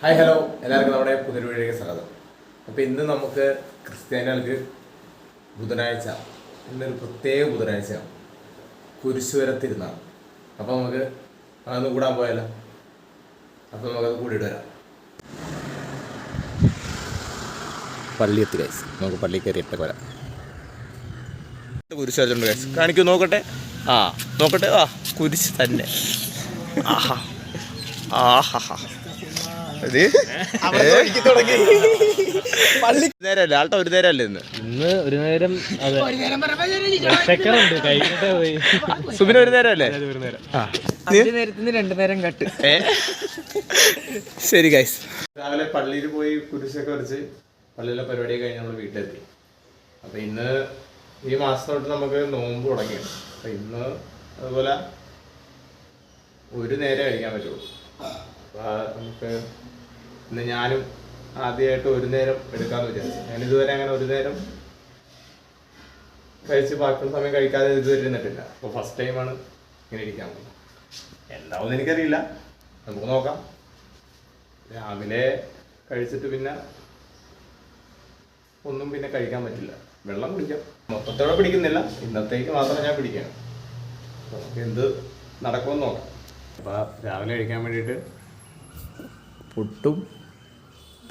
Hi hello. എല്ലാവർക്കും നമ്മുടെ പുതിയൊരു വീഡിയോയ്ക്ക് സ്വാഗതം. അപ്പോൾ ഇന്ന് നമുക്ക് ക്രിസ്ത്യാനികൾക്ക് ബുധനാഴ്ച ഇന്നൊരു പ്രത്യേക ബുധനാഴ്ചയാണ് കുരിശുവര തിരുനാൾ. അപ്പോൾ നമുക്ക് അതൊന്ന് കൂടാൻ പോയാലോ? അപ്പോൾ നമുക്കത് കൂടിയിട്ട് വരാം. പള്ളി എത്തി ഗൈസ് നമുക്ക് പള്ളി കയറിയിട്ട് വരാം. കുരിശ് വരച്ചിട്ടുണ്ട് ഗൈസ് കാണിക്കൂ നോക്കട്ടെ? ആ നോക്കട്ടെ? ആ കുരിശ് തന്നെ. ആഹാ. ആഹാ. ആൾട്ടോ ഒരു നേരം അല്ലേ ഇന്ന്? ഇന്ന് ഒരു നേരം സുബിന് ഒരു നേരം. ആ. അഞ്ചു നേരത്തിന് രണ്ടു നേരം കട്ട്. ശരി ഗൈസ് രാവിലെ പള്ളിയിൽ പോയി കുരിശൊക്കെ വരച്ച് പള്ളിയിലെ പരിപാടി കഴിഞ്ഞ് നമ്മൾ വീട്ടിലെത്തി. അപ്പൊ ഇന്ന് ഈ മാസം തൊട്ട് നമുക്ക് നോമ്പ് തുടങ്ങിയാണ് അപ്പൊ ഇന്ന് അതുപോലെ ഒരു നേരം കഴിക്കാൻ പറ്റുള്ളൂ. നമുക്ക് ഇന്ന് ഞാനും ആദ്യമായിട്ട് ഒരു നേരം എടുക്കാന്ന് വിചാരിച്ചു. ഞാൻ ഇതുവരെ അങ്ങനെ ഒരു നേരം കഴിച്ച് ബാക്കിയുള്ള സമയം കഴിക്കാതെ ഇതുവരെ ഇരുന്നിട്ടില്ല. അപ്പോൾ ഫസ്റ്റ് ടൈമാണ് ഇങ്ങനെ ഇരിക്കാൻ പോകുന്നത്. എന്താവും എനിക്കറിയില്ല. നമുക്ക് നോക്കാം. രാവിലെ കഴിച്ചിട്ട് പിന്നെ ഒന്നും പിന്നെ കഴിക്കാൻ പറ്റില്ല. വെള്ളം കുടിക്കാം. മൊത്തത്തോടെ പിടിക്കുന്നില്ല. ഇന്നത്തേക്ക് മാത്രം ഞാൻ പിടിക്കണം നമുക്ക് എന്ത് നടക്കുമെന്ന് നോക്കാം. അപ്പോൾ രാവിലെ കഴിക്കാൻ വേണ്ടിയിട്ട് പുട്ടും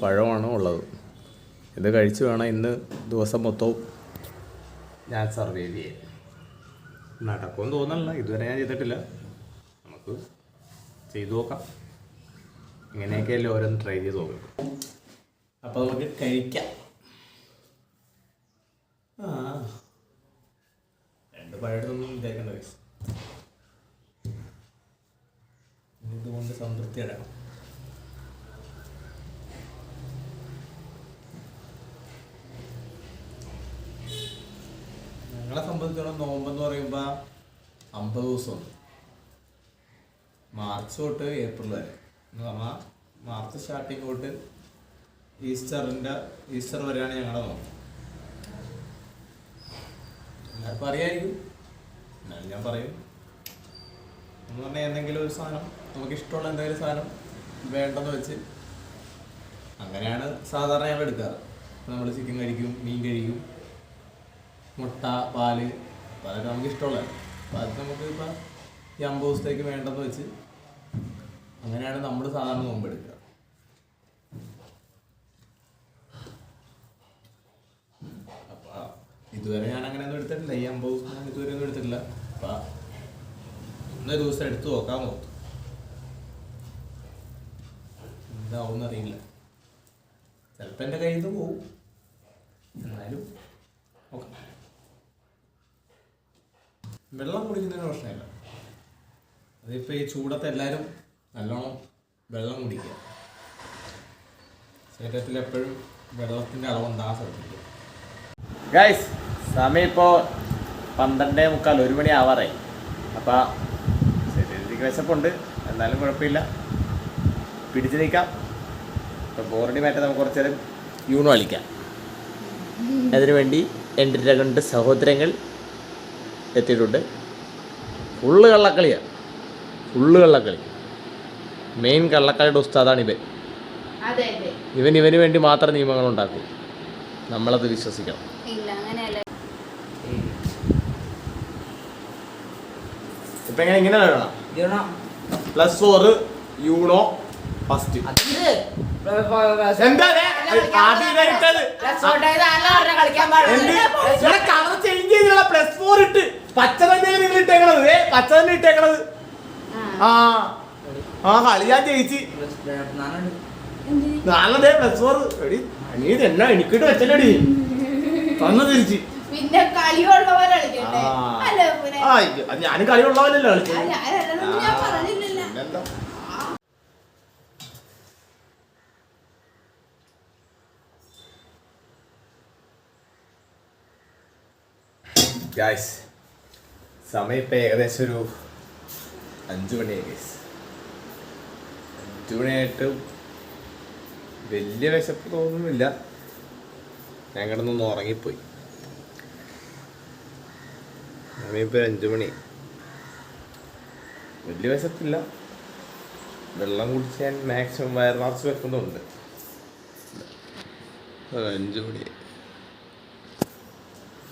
പഴമാണ് ഉള്ളത്. ഇത് കഴിച്ച് വേണം ഇന്ന് ദിവസം മൊത്തവും. ഞാൻ സർവൈവ് ചെയ്യാൻ നടക്കുമെന്ന് തോന്നണില്ല ഇതുവരെ ഞാൻ ചെയ്തിട്ടില്ല. നമുക്ക് ചെയ്തു നോക്കാം. ഇങ്ങനെയൊക്കെയല്ലേ ഓരോന്ന് ട്രൈ ചെയ്ത് നോക്കും. അപ്പോൾ നമുക്ക് കഴിക്കാം. ആ. രണ്ട് പഴയതൊന്നും വിചാരിക്കേണ്ട വയസ്സ് ഇതുകൊണ്ട് സംതൃപ്തി അടക്കണം. ഞങ്ങളെ സംബന്ധിച്ചിടത്തോളം നോമ്പെന്ന് പറയുമ്പോൾ അമ്പത് ദിവസമുണ്ട്. മാർച്ച് തൊട്ട് ഏപ്രിൽ വരെ. എന്ന് പറഞ്ഞാൽ മാർച്ച് സ്റ്റാർട്ടിങ് തൊട്ട് ഈസ്റ്ററിന്റെ ഈസ്റ്റർ വരെയാണ് ഞങ്ങളുടെ നോമ്പ്. എല്ലാവർക്കും അറിയായിരിക്കും. എന്നാലും ഞാൻ പറയും. എന്ന് പറഞ്ഞാൽ എന്തെങ്കിലും ഒരു സാധനം നമുക്ക് ഇഷ്ടമുള്ള എന്തെങ്കിലും സാധനം വേണ്ടെന്ന് വെച്ച് അങ്ങനെയാണ് സാധാരണ ഞങ്ങൾ എടുക്കാറ്. നമ്മൾ ചിക്കൻ കഴിക്കും മീൻ കഴിക്കും. മുട്ട പാൽ അതൊക്കെ നമുക്ക് ഇഷ്ടമുള്ളതാണ്. അപ്പോൾ അത് നമുക്ക് ഇപ്പം ഈ അമ്പത് ദിവസത്തേക്ക് വേണ്ടെന്ന് വെച്ച് അങ്ങനെയാണ് നമ്മൾ സാധാരണ നോമ്പെടുക്കുക അപ്പോൾ ഇതുവരെ ഞാൻ അങ്ങനെ ഒന്നും എടുത്തിട്ടില്ല. ഈ അമ്പത് ദിവസം ഞാൻ ഇതുവരെ ഒന്നും എടുത്തിട്ടില്ല. അപ്പം ഇന്നൊരു ദിവസം എടുത്തു നോക്കാൻ നോക്കും. എന്താവും അറിയില്ല ചിലപ്പോൾ എന്റെ കയ്യിൽ നിന്ന് പോവും. എന്നാലും ഓക്കെ വെള്ളം കുടിക്കുന്നതിന് പ്രശ്നമില്ല. അതിപ്പോൾ ഈ ചൂടത്ത് എല്ലാവരും നല്ലോണം വെള്ളം കുടിക്കുക. ശരീരത്തിൽ എപ്പോഴും വെള്ളത്തിന്റെ അളവ് ഉണ്ടാകാൻ ശ്രദ്ധിക്കുക. ഗൈസ് സമയം ഇപ്പോൾ പന്ത്രണ്ടേ മുക്കാൽ ഒരു മണി ആവാറായി. അപ്പോൾ ശരീരത്തിലേക്ക് വിശപ്പുണ്ട്. എന്നാലും കുഴപ്പമില്ല. പിടിച്ചു നിൽക്കാം. ഇപ്പോൾ ബോറടി മാറ്റാൻ നമുക്ക് കുറച്ച് നേരം യൂണോ കളിക്കാം. അതിനുവേണ്ടി എന്റെ രണ്ട് സഹോദരങ്ങൾ എത്തിയിട്ടുണ്ട്. ഫുള്ള് കള്ളക്കളിയാണ് ഫുള്ള് കള്ളക്കളി. മെയിൻ കള്ളക്കളിയുടെ ഉസ്താദാണ് ഇവൻ. ഇവൻ ഇവന് വേണ്ടി മാത്രം നിയമങ്ങൾ ഉണ്ടാക്കും നമ്മളത് വിശ്വസിക്കണം. ഇപ്പൊ എങ്ങനെ ഇങ്ങനെ വേണം പ്ലസ് ഫോർ യൂണോ ഫസ്റ്റ് എന്താ? കളർ ചേഞ്ച് ചെയ്തിട്ടുള്ള പ്ലസ് ഫോർ ഇട്ട്. പച്ച തന്നെയാണ് നിങ്ങൾ ഇട്ടേക്കണത്. ഏ പച്ച തന്നെ ഇട്ടേക്കണത്. ആ. ആ കളി ഞാൻ ജയിച്ച്. നാളെ പ്ലസ് ഫോർ എടി നീ തന്നെ എനിക്കിട്ട് വെച്ചല്ലേടി. തന്നു തിരിച്ച്. പിന്നെ കളിയുള്ളവരെ ഞാനും കളി ഉള്ളവനല്ലോ കളിച്ചത്. അല്ല, അതല്ലെന്ന് ഞാൻ പറഞ്ഞില്ലല്ലോ പിന്നെന്താ? ഗായ്സ് സമയം ഇപ്പം ഏകദേശം ഒരു അഞ്ചു മണിയായി അഞ്ചു മണിയായിട്ട് വലിയ വിശപ്പ് തോന്നുന്നില്ല. ഞാൻ കിടന്നൊന്ന് ഉറങ്ങിപ്പോയി. സമയം ഇപ്പം അഞ്ചു മണി. വലിയ വിശപ്പില്ല. വെള്ളം കുടിച്ച് ഞാൻ മാക്സിമം വയർ നിറച്ച് വെക്കുന്നുണ്ട് അഞ്ച് മണി.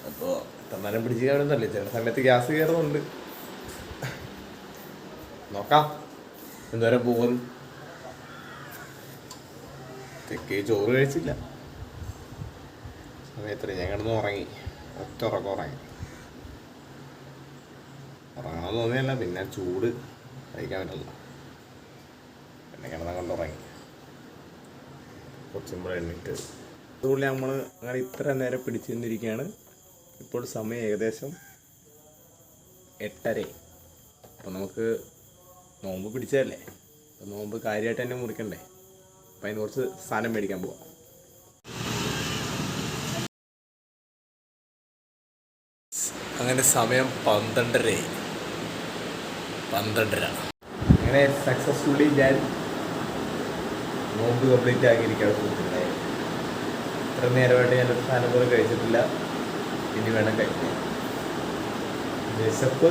അപ്പോൾ തന്നാലും പിടിച്ച് കാണുന്നല്ലേ ചില സമയത്ത് ഗ്യാസ് കയറുന്നുണ്ട്. നോക്കാം. എന്തോരം പോകുന്നു തെക്കേ ചോറ് കഴിച്ചില്ല. സമയത്ത് ഞാൻ കിടന്ന് ഉറങ്ങി. ഒറ്റ ഉറക്കം ഉറങ്ങി. ഉറങ്ങാൻ തോന്നിയല്ല പിന്നെ ചൂട് കഴിക്കാൻ പറ്റില്ല. പിന്നെ കിടന്ന കൊണ്ട് ഉറങ്ങി. കുറച്ചും കൂടെ എണ്ണിട്ട് അതുകൊണ്ട് നമ്മൾ അങ്ങനെ ഇത്ര നേരം പിടിച്ചു നിന്നിരിക്കുകയാണ്. ഇപ്പോൾ സമയം ഏകദേശം എട്ടര അപ്പോൾ നമുക്ക് നോമ്പ് പിടിച്ചതല്ലേ? അപ്പോൾ നോമ്പ് കാര്യമായിട്ട് തന്നെ മുറിക്കണ്ടേ? അപ്പം അതിന് കുറച്ച് സാധനം മേടിക്കാൻ പോവാം. അങ്ങനെ സമയം പന്ത്രണ്ടരയായി. പന്ത്രണ്ടര. അങ്ങനെ സക്സസ്ഫുള്ളി ഞാൻ നോമ്പ് കംപ്ലീറ്റ് ആക്കിയിരിക്കുകയാണ് സുഹൃത്തുക്കളെ. ഇത്ര നേരമായിട്ട് ഞാനൊരു സാധനം പോലും കഴിച്ചിട്ടില്ല. ഇനി വേണം കഴിക്കാൻ. വിശപ്പ്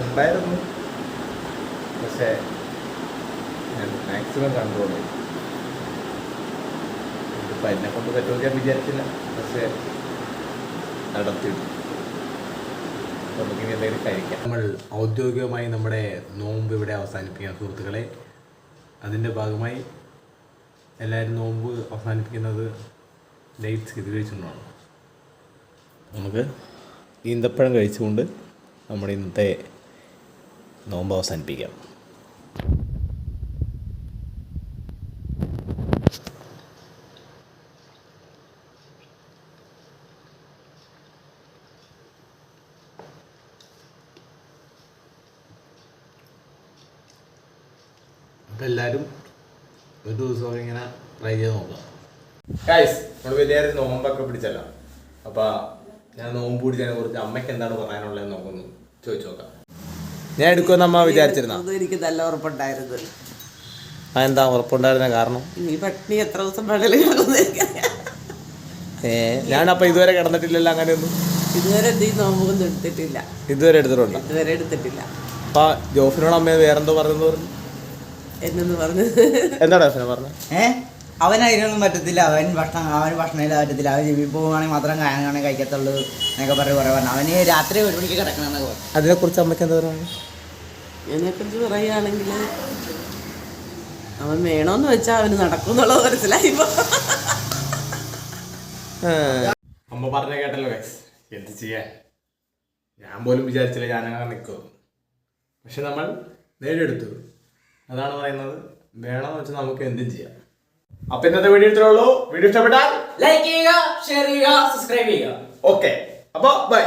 ഉണ്ടായിരുന്നു. പക്ഷേ ഞാൻ മാക്സിമം കൺട്രോൾ ചെയ്തു. ഇതിപ്പോൾ എന്നെ കൊണ്ട് പറ്റുമെന്ന് ഞാൻ വിചാരിച്ചില്ല. പക്ഷേ നടത്തിയിട്ടു നമുക്കിനി എന്തെങ്കിലും കഴിക്കാം. നമ്മൾ ഔദ്യോഗികമായി നമ്മുടെ നോമ്പ് ഇവിടെ അവസാനിപ്പിക്കാം സുഹൃത്തുക്കളെ. അതിന്റെ ഭാഗമായി എല്ലാവരും നോമ്പ് അവസാനിപ്പിക്കുന്നത് ഡേറ്റ് ചെയ്ത് കഴിച്ചുകൊണ്ടാണ് നമുക്ക് ഈന്തപ്പഴം കഴിച്ചുകൊണ്ട് നമ്മുടെ ഇന്നത്തെ നോമ്പ് അവസാനിപ്പിക്കാം. എല്ലാവരും ഒരു ദിവസം ഇങ്ങനെ ട്രൈ ചെയ്ത് നോക്കാം. ഗൈസ് നമ്മൾ വലിയ നോമ്പൊക്കെ പിടിച്ചല്ലോ. അപ്പോൾ ഞാൻ നോമ്പ് പിടിച്ചതിനെ കുറിച്ച് അമ്മയ്ക്ക് എന്താണ് പറയാനുള്ളത് നോക്കുന്നു ചോദിച്ചു നോക്കാം. ഞാൻ എടുക്കുമെന്ന് അമ്മ വിചാരിച്ചിരുന്ന? അത് എനിക്ക് നല്ല ഉറപ്പുണ്ടായിരുന്നു. എന്താ ഉറപ്പുണ്ടായിരുന്ന കാരണം? ഇനി പട്ടിണി എത്ര ദിവസം. ഏ ഞാനപ്പോ ഇതുവരെ കിടന്നിട്ടില്ലല്ലോ അങ്ങനെയൊന്നും? ഇതുവരെ നോമ്പൊന്നും എടുത്തിട്ടില്ല. ഇതുവരെ എടുത്തിട്ടുണ്ട്? ഇതുവരെ എടുത്തിട്ടില്ല. അപ്പൊ ജോഫിനോട് അമ്മ വേറെന്തോ പറഞ്ഞെന്ന് പറഞ്ഞു? എന്നു പറഞ്ഞു. എന്താണ് ജോഫിനെ പറഞ്ഞത് ഏ? അവൻ അതിനൊന്നും പറ്റത്തില്ല. അവൻ ഭക്ഷണം അവൻ ഭക്ഷണം പറ്റത്തില്ല. അവൻ ജീവി പോവുകയാണെങ്കിൽ മാത്രം കാണാനാണ് കഴിക്കത്തുള്ളൂ എന്നൊക്കെ പറഞ്ഞ് കുറേ പറഞ്ഞു. അവന് രാത്രി ഒരു മണിക്ക് കിടക്കണമെന്നൊക്കെ പറഞ്ഞു. അതിനെക്കുറിച്ച് അമ്മയ്ക്ക് എന്താ പറയുക അതിനെക്കുറിച്ച് പറയുകയാണെങ്കിൽ അവൻ വേണോന്ന് വെച്ചാൽ അവന് നടക്കും എന്നുള്ളത് മനസ്സിലായിപ്പോ അമ്മ പറഞ്ഞ കേട്ടല്ലോ ഗൈസ് എന്ത് ചെയ്യാൻ ഞാൻ പോലും വിചാരിച്ചില്ല ഞാനങ്ങനെ നിൽക്കും പക്ഷെ നമ്മൾ നേടിയെടുത്തു. അതാണ് പറയുന്നത്. വേണമെന്ന് വെച്ചാൽ നമുക്ക് എന്തും ചെയ്യാം. അപ്പൊ ഇന്നത്തെ വീഡിയോ ഇത്രയുള്ളൂ വീഡിയോ ഇഷ്ടപ്പെട്ടാൽ ലൈക്ക് ചെയ്യുക ഷെയർ ചെയ്യുക സബ്സ്ക്രൈബ് ചെയ്യുക. ഓക്കെ അപ്പൊ ബൈ